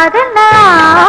அதனால்